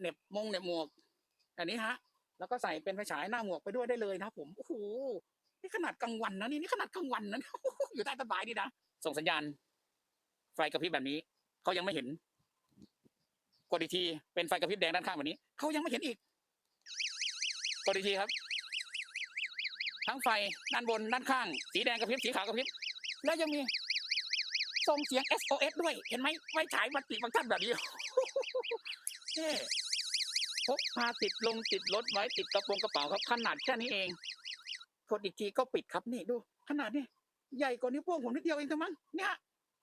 เน็บมงเน็บหมวกอันนี้ฮะ แล้วก็ใส่เป็นไฟฉายหน้าหมวกไปด้วยได้เลยนะครับผมโอ้โหนี่ขนาดกลางวันนะนี่นี่ขนาดกลางวันนะอยู่ใต้ต้นไม้นี่นะส่งสัญญาณ ไฟกระพริบแบบนี้เขายังไม่เห็นกดอีกทีเป็นไฟกระพริบแดงด้านข้างแบบนี้เขายังไม่เห็นอีกกดอีกทีครับ ทั้งไฟด้านบนด้านข้าง สีแดงกระพริบสีขาวกระพริบแล้วยังมีส่งเสียง SOS ด้วย เห็นไหมไฟฉายมันติดฟังก์ชันแบบนี้เท่ พกพาติดลงติดรถไว้ติดกระโปรงกระเป๋าครับขนาดแค่นี้เองกดอีกทีก็ปิดครับนี่ดู ขนาดนี้ใหญ่กว่านิ้วโป้งผมนิดเดียวเองทั้งมั้งเนี่ย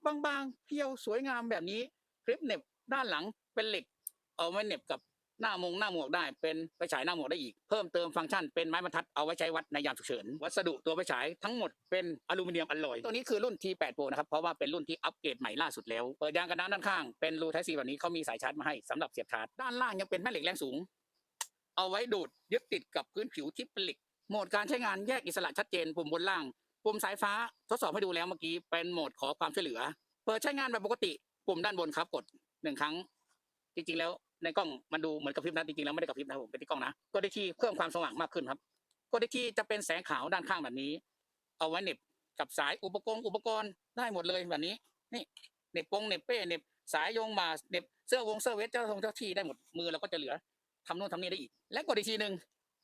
บางๆเพียวสวยงามแบบนี้คลิปเน็บด้านหลังเป็นเหล็ก เอาไว้เน็บกับ หน้ามงหน้าหมวกได้เป็นไฟฉายหน้าหมวกได้อีก เพิ่มเติมฟังก์ชันเป็นไม้บรรทัดเอาไว้ใช้วัดในยามฉุกเฉิน วัสดุตัวไฟฉายทั้งหมดเป็นอลูมิเนียมอลลอยตัวนี้คือรุ่น T8 Pro นะครับเพราะว่าเป็นรุ่นที่อัปเกรดใหม่ล่าสุดแล้ว เปิดยางกันน้ำด้านข้างเป็นรูไทซีแบบนี้เขามีสายชาร์จมาให้สำหรับเสียบชาร์จด้านล่างยังเป็นแม่เหล็กแรงสูง เอาไว้ดูดยึดติดกับพื้นผิวที่เป็นเหล็กโหมดการใช้งานแยกอิสระชัดเจนปุ่มบนล่างปุ่มสายฟ้าทดสอบให้ดูแล้วเมื่อกี้เป็นโหมดขอความช่วยเหลือ เปิดใช้งานแบบปกติปุ่มด้านบนครับกดหนึ่งครั้ง จริงๆแล้ว ในกล้องมันดูเหมือนกระพริบนะจริงๆแล้วไม่ได้กระพริบนะผมเป็นที่กล้องนะกดได้ที่เพิ่มความสว่างมากขึ้นครับกดได้ที่จะเป็นแสงขาวด้านข้างแบบนี้ เอาไว้เน็บกับสายอุปกรณ์อุปกรณ์ได้หมดเลยแบบนี้ นี่เน็บปงเน็บเป้เน็บสายโยงมาเน็บเสื้อวงเสื้อเวสเจ้าทงเจ้าที่ได้หมดมือเราก็จะเหลือทำโน่นทำนี่ได้อีก และกดอีกทีหนึ่ง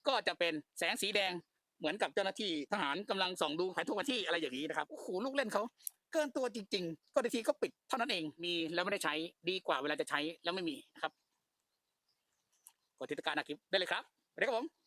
ก็จะเป็นแสงสีแดงเหมือนกับเจ้าหน้าที่ทหารกำลังส่องดูใครทุกวันที่อะไรอย่างนี้นะครับโอ้โหลูกเล่นเขาเกินตัวจริง ๆ ก็ทีก็ปิดเท่านั้นเองมีแล้วไม่ได้ใช้ดีกว่าเวลาจะใช้แล้วไม่มีครับ ดติดตามหน้าคลิปได้เลยครับไปเลยครับผม